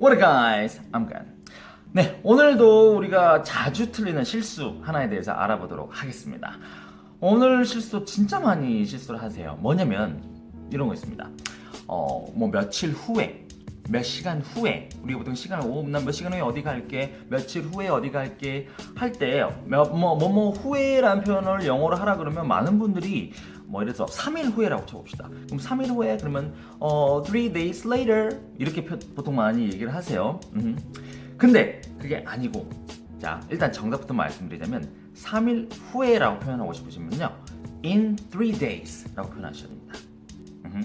What up guys? I'm Gan. 네, 오늘도 우리가 자주 틀리는 실수 하나에 대해서 알아보도록 하겠습니다. 오늘 실수 진짜 많이 실수를 하세요. 뭐냐면 이런 거 있습니다. 어, 뭐 며칠 후에 몇 시간 후에 우리가 보통 시간을 오난몇 시간 후에 어디 갈게 며칠 후에 어디 갈게 할때 뭐뭐 뭐 후에라는 표현을 영어로 하라 그러면 많은 분들이 뭐 예를 들어서 3일 후에라고 쳐봅시다. 그럼 3일 후에 그러면 어3 days later 이렇게 표- 보통 많이 얘기를 하세요. 음. 근데 그게 아니고 자 일단 정답부터 말씀드리자면 3일 후에라고 표현하고 싶으시면요 in 3 days라고 표현하셔야 됩니다. 음흠.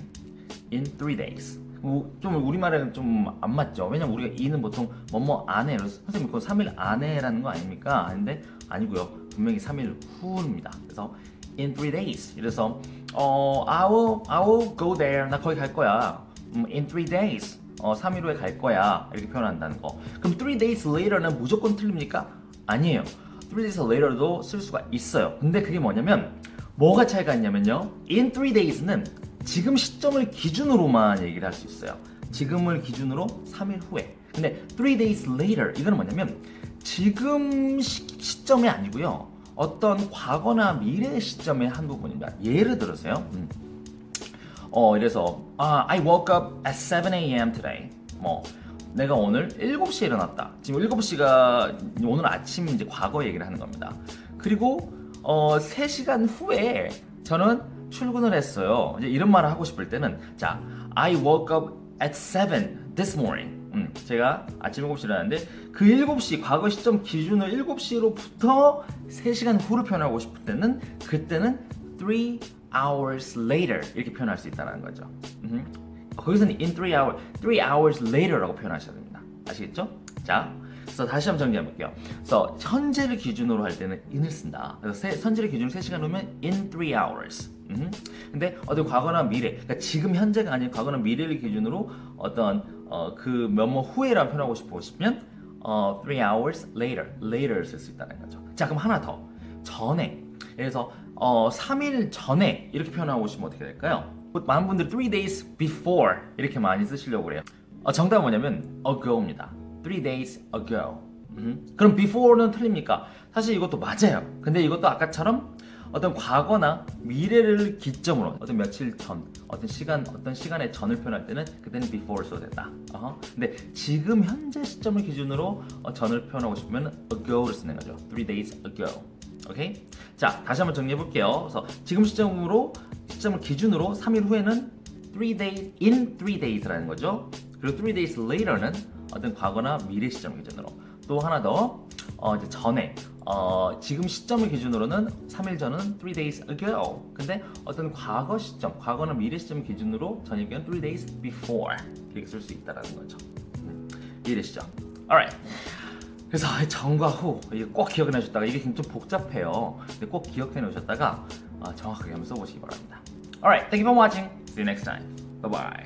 in 3 days. 우- 좀 우리말에는 좀 안 맞죠. 왜냐면 우리가 이는 보통 뭐뭐 안에 선생님 그거 3일 안에라는 거 아닙니까? 아닌데 아니고요. 분명히 3일 후입니다. 그래서 in 3 days. 그래서 어 I will I will go there. 나 거기 갈 거야. 음, in 3 days. 어 3일 후에 갈 거야. 이렇게 표현한다는 거. 그럼 3 days later는 무조건 틀립니까? 아니에요. 3 days later도 쓸 수가 있어요. 근데 그게 뭐냐면 뭐가 차이가 있냐면요. in 3 days는 지금 시점을 기준으로만 얘기를 할 수 있어요. 지금을 기준으로 3일 후에. 근데 3 days later 이거는 뭐냐면 지금 시, 시점이 아니고요. 어떤 과거나 미래 시점의 한 부분입니다. 예를 들어서요. 음. 어, 이래서 아, I woke up at 7 a.m. today. 뭐 내가 오늘 7시에 일어났다. 지금 7시가 오늘 아침 이제 과거 얘기를 하는 겁니다. 그리고 어, 3시간 후에 저는 출근을 했어요. 이제 이런 말을 하고 싶을 때는 자, I woke up at 7 this morning. 음, 제가 아침 7시에 일어났는데 그 7시 과거 시점 기준으로 7시로부터 3시간 후를 표현하고 싶을 때는 그때는 3 hours later 이렇게 표현할 수 있다는 거죠. 음흠. 거기서는 in 3 hours, 3 hours later라고 표현하셔야 됩니다. 아시겠죠? 자, 그래서 다시 한번 정리해 볼게요. 그래서 현재를 기준으로 할 때는 in을 쓴다. 그래서 세, 현재를 기준으로 3시간 후면 in 3 hours. 음. 근데 어떤 과거나 미래, 그러니까 지금 현재가 아닌 과거나 미래를 기준으로 어떤 어, 그 몇몇 후에라고 표현하고 싶으시면 어, 3 hours later, later 쓸 수 있다는 거죠. 자, 그럼 하나 더. 전에. 그래서 어, 3일 전에 이렇게 표현하고 싶으면 어떻게 될까요? 많은 분들이 3 days before 이렇게 많이 쓰시려고 그래요. 어, 정답은 뭐냐면 ago입니다. 3 days ago. 음. 그럼 before는 틀립니까? 사실 이것도 맞아요. 근데 이것도 아까처럼 어떤 과거나 미래를 기점으로 어떤 며칠 전, 어떤 시간, 어떤 시간의 전을 표현할 때는 그때는 before 써도 된다. 어허. 근데 지금 현재 시점을 기준으로 어, 전을 표현하고 싶으면 ago를 쓰는 거죠. 3 days ago. 오케이? 자, 다시 한번 정리해 볼게요. 그래서 지금 시점으로 시점을 기준으로 3일 후에는 3 days in 3 days라는 거죠. 그리고 3 days later는 어떤 과거나 미래 시점을 기준으로 또 하나 더 어, 이제 전에 어, 지금 시점을 기준으로는 3일 전은 3 days ago. 근데 어떤 과거 시점, 과거나 미래 시점 기준으로 경우는 3 days before 이렇게 쓸 수 있다라는 거죠. 음, 이해되시죠? Alright. 그래서 전과 후 이게 꼭 기억해 놓으셨다가 이게 좀 복잡해요. 근데 꼭 기억해 놓으셨다가 어, 정확하게 한번 써보시기 바랍니다. Alright, thank you for watching. See you next time. Bye bye.